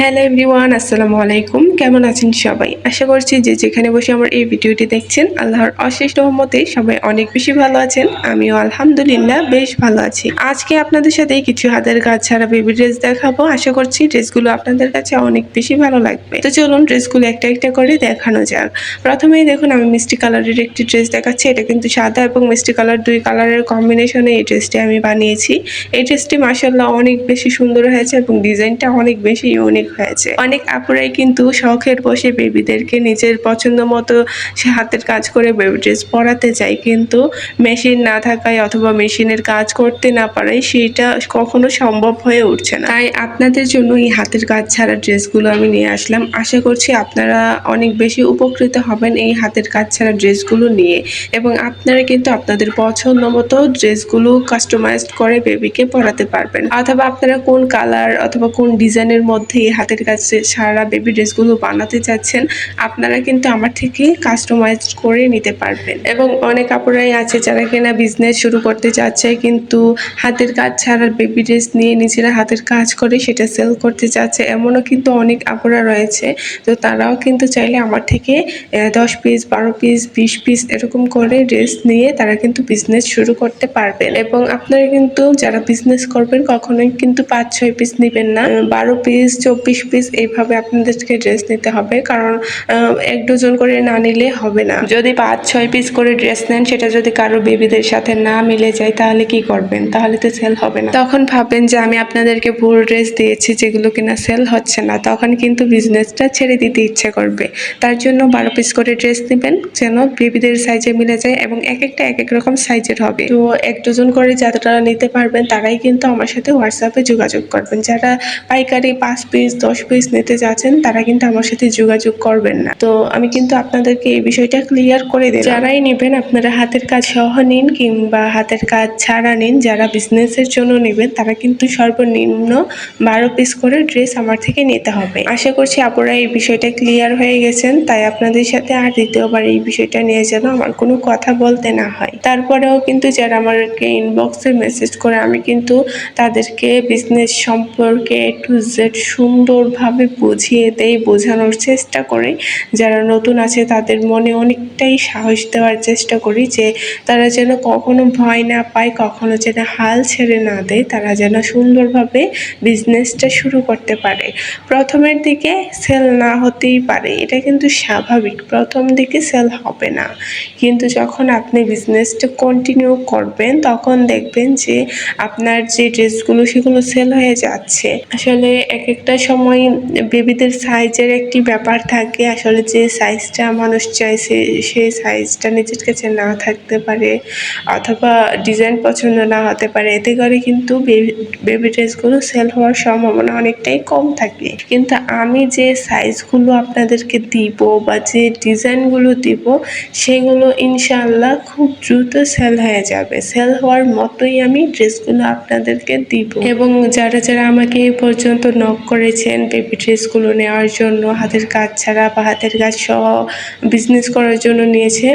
Hello everyone আসসালামু আলাইকুম। কেমন আছেন সবাই? আশা করছি যে যেখানে বসে আমার এই ভিডিওটি দেখছেন, আল্লাহর অশেষ রহমতে সবাই অনেক বেশি ভালো আছেন। আমিও আলহামদুলিল্লাহ বেশ ভালো আছি। আজকে আপনাদের সাথে কিছু হাতের কাজ ছাড়া বেবি ড্রেস দেখাবো। আশা করছি ড্রেসগুলো আপনাদের কাছে অনেক বেশি ভালো লাগবে। তো চলুন ড্রেসগুলো একটা একটা করে দেখানো যাক। প্রথমেই দেখুন, আমি মিষ্টি কালারের একটি ড্রেস দেখাচ্ছি। এটা কিন্তু সাদা এবং মিষ্টি কালার দুই কালারের কম্বিনেশনে এই ড্রেসটি আমি বানিয়েছি। এই ড্রেসটি মাসাল্লাহ অনেক বেশি সুন্দর হয়েছে এবং ডিজাইনটা অনেক বেশি ইউনিক হয়েছে। অনেক আপুরাই কিন্তু শখের বসে বেবিদেরকে নিজের পছন্দ মতো সে হাতের কাজ করে বেবি ড্রেস পরাতে চায়। কিন্তু মেশিন না থাকায় অথবা মেশিনের কাজ করতে না পারায় সেটা কখনো সম্ভব হয়ে উঠছে না। তাই আপনাদের জন্য এই হাতের কাজ ছাড়া ড্রেসগুলো আমি নিয়ে আসলাম। আশা করছি আপনারা অনেক বেশি উপকৃত হবেন এই হাতের কাজ ছাড়া ড্রেসগুলো নিয়ে। এবং আপনারা কিন্তু আপনাদের পছন্দ মতো ড্রেসগুলো কাস্টমাইজড করে বেবিকে পরাতে পারবেন। অথবা আপনারা কোন কালার অথবা কোন ডিজাইনের মধ্যে এই হাতের কাছে সারা বেবি ড্রেসগুলো বানাতে চাচ্ছেন, আপনারা কিন্তু আমার থেকে কাস্টমাইজ করে নিতে পারবেন। এবং অনেক কাপড়াই আছে যারা কিনা বিজনেস শুরু করতে চাচ্ছে, কিন্তু হাতের কাজ ছাড়া বেবি ড্রেস নিয়ে নিজেরা হাতের কাজ করে সেটা সেল করতে চাচ্ছে, এমনও কিন্তু অনেক আপুরা রয়েছে। তো তারাও কিন্তু চাইলে আমার থেকে দশ পিস বারো পিস বিশ পিস এরকম করে ড্রেস নিয়ে তারা কিন্তু বিজনেস শুরু করতে পারবেন। এবং আপনারা কিন্তু যারা বিজনেস করবেন কখনোই কিন্তু পাঁচ, ছয় পিস নেবেন না। বারো পিস চব্বিশ পিস পিস এইভাবে আপনাদেরকে ড্রেস নিতে হবে। কারণ এক ডজন করে না নিলে হবে না। যদি পাঁচ, ছয় পিস করে ড্রেস নেন, সেটা যদি কারও বেবিদের সাথে না মিলে যায়, তাহলে কি করবেন? তাহলে তো সেল হবে না। তখন ভাববেন যে, আমি আপনাদেরকে ভুল ড্রেস দিয়েছি, যেগুলো কিনা সেল হচ্ছে না। তখন কিন্তু বিজনেসটা ছেড়ে দিতে ইচ্ছে করবে। তার জন্য বারো পিস করে ড্রেস নেবেন, যেন বেবিদের সাইজে মিলে যায় এবং এক একটা এক এক রকম সাইজের হবে। তো এক ডজন করে যারা নিতে পারবেন, তারাই কিন্তু আমার সাথে হোয়াটসঅ্যাপে যোগাযোগ করবেন। যারা পাইকারি পাঁচ পিস দশ পিস নিতে যাচ্ছেন তারা কিন্তু আমার সাথে যোগাযোগ করবেন না। তো আমি কিন্তু আপনাদেরকে এই বিষয়টা ক্লিয়ার করে দিই যারাই নেবেন, আপনারা হাতের কাজ সহ নিন কিংবা হাতের কাজ ছাড়া নিন, যারা বিজনেসের জন্য নেবেন, তারা কিন্তু সর্বনিম্ন বারো পিস করে ড্রেস আমার থেকে নিতে হবে। আশা করছি আপনারা এই বিষয়টা ক্লিয়ার হয়ে গেছেন, তাই আপনাদের সাথে আর দ্বিতীয়বার এই বিষয়টা নিয়ে যেন আমার কোনো কথা বলতে না হয়। তারপরেও কিন্তু যারা আমাকে ইনবক্সে মেসেজ করে, আমি কিন্তু তাদেরকে বিজনেস সম্পর্কে টু জেড সুন্দরভাবে বুঝিয়ে দেই, বোঝানোর চেষ্টা করি। যারা নতুন আছে তাদের মনে অনেকটাই সাহস দেওয়ার চেষ্টা করি যে তারা যেন কখনো ভয় না পায়, কখনো যেন হাল ছেড়ে না দেয়, তারা যেন সুন্দরভাবে বিজনেসটা শুরু করতে পারে। প্রথমের দিকে সেল না হতেই পারে, এটা কিন্তু স্বাভাবিক। প্রথম দিকে সেল হবে না। কিন্তু যখন আপনি বিজনেসটা কন্টিনিউ করবেন, তখন দেখবেন যে আপনার যে ড্রেসগুলো সেগুলো সেল হয়ে যাচ্ছে। আসলে এক একটা সময় বেবিদের সাইজের একটি ব্যাপার থাকে। আসলে যে সাইজটা মানুষ চাইছে সেই সাইজটা নিজের কাছে না থাকতে পারে অথবা ডিজাইন পছন্দ না হতে পারে। এতে করে কিন্তু বেবি ড্রেসগুলো সেল হওয়ার সম্ভাবনা অনেকটাই কম থাকে। কিন্তু আমি যে সাইজগুলো আপনাদেরকে দিব বা যে ডিজাইনগুলো দিব, সেগুলো ইনশাল্লাহ খুব দ্রুত সেল হয়ে যাবে। সেল হওয়ার মতোই আমি ড্রেসগুলো আপনাদেরকে দিব। এবং যারা যারা আমাকে এই পর্যন্ত নক করেছেন বেবি ড্রেসগুলো নেওয়ার জন্য, হাতের কাজ ছাড়া বা হাতের কাজ সহ বিজনেস করার জন্য নিয়েছে।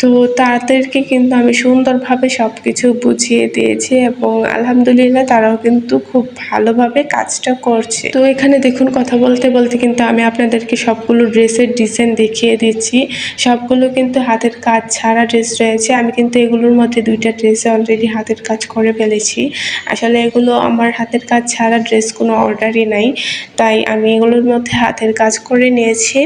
তো তাদেরকে কিন্তু আমি সুন্দরভাবে সব কিছু বুঝিয়ে দিয়েছি এবং আলহামদুলিল্লাহ তারাও কিন্তু খুব ভালোভাবে কাজটা করছে। তো এখানে দেখুন, কথা বলতে বলতে কিন্তু আমি আপনাদেরকে সবগুলো ড্রেসের ডিজাইন দেখিয়ে দিচ্ছি। সবগুলো কিন্তু হাতের কাজ ছাড়া ড্রেস রয়েছে। আমি কিন্তু এগুলোর মধ্যে দুইটা ড্রেসে অলরেডি হাতের কাজ করে ফেলেছি। আসলে এগুলো আমার হাতের কাজ ছাড়া ড্রেস কোনো অর্ডারই নাই। তাই আমি এগুলোর মধ্যে হাতের কাজ করে নিয়েছি।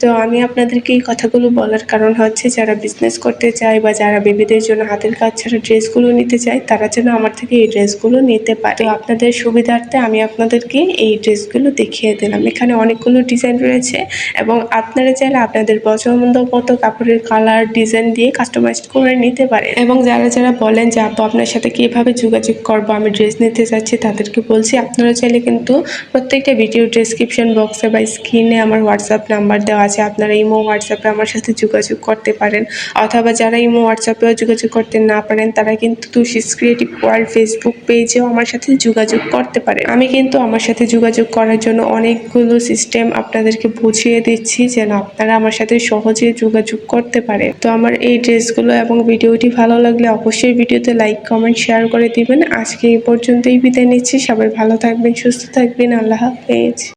তো আমি আপনাদেরকে এই কথাগুলো বলার কারণ হচ্ছে, যারা বিজনেস করতে চায় বা যারা বেবিদের জন্য হাতের কাজ ছাড়া ড্রেসগুলো নিতে চায়, তারা যেন আমার থেকে এই ড্রেসগুলো নিতে পারে। তো আপনাদের সুবিধার্থে আমি আপনাদেরকে এই ড্রেসগুলো দেখিয়ে দিলাম। এখানে অনেকগুলো ডিজাইন রয়েছে এবং আপনারা চাইলে আপনাদের পছন্দ মতো কাপড়ের কালার ডিজাইন দিয়ে কাস্টমাইজ করে নিতে পারে এবং যারা যারা বলেন যে, আপু, আপনার সাথে কীভাবে যোগাযোগ করব? আমি ড্রেস নিতে চাচ্ছি, তাদেরকে বলছি, আপনারা চাইলে কিন্তু প্রত্যেকটা ভিডিও ডেসক্রিপশন বক্সে বা স্ক্রিনে আমার হোয়াটসঅ্যাপ নাম্বার দেওয়া আছে। আপনারা ইমো হোয়াটসঅ্যাপে আমার সাথে যোগাযোগ করতে পারেন। অথবা যারা ইমো হোয়াটসঅ্যাপেও যোগাযোগ করতে না পারেন, তারা কিন্তু তুষিস ক্রিয়েটিভ ওয়ার্ল্ড ফেসবুক পেজেও আমার সাথে যোগাযোগ করতে পারেন। আমি কিন্তু আমার সাথে যোগাযোগ করার জন্য অনেকগুলো সিস্টেম আপনাদেরকে বুঝিয়ে দিচ্ছি যেন আপনারা আমার সাথে সহজে যোগাযোগ করতে পারেন। তো আমার এই ড্রেসগুলো এবং ভিডিওটি ভালো লাগলে অবশ্যই ভিডিওতে লাইক কমেন্ট শেয়ার করে দিবেন। আজকে এই পর্যন্তই বিদায় নিচ্ছি। সবাই ভালো থাকবেন, সুস্থ থাকবেন। আল্লাহ হাফেজ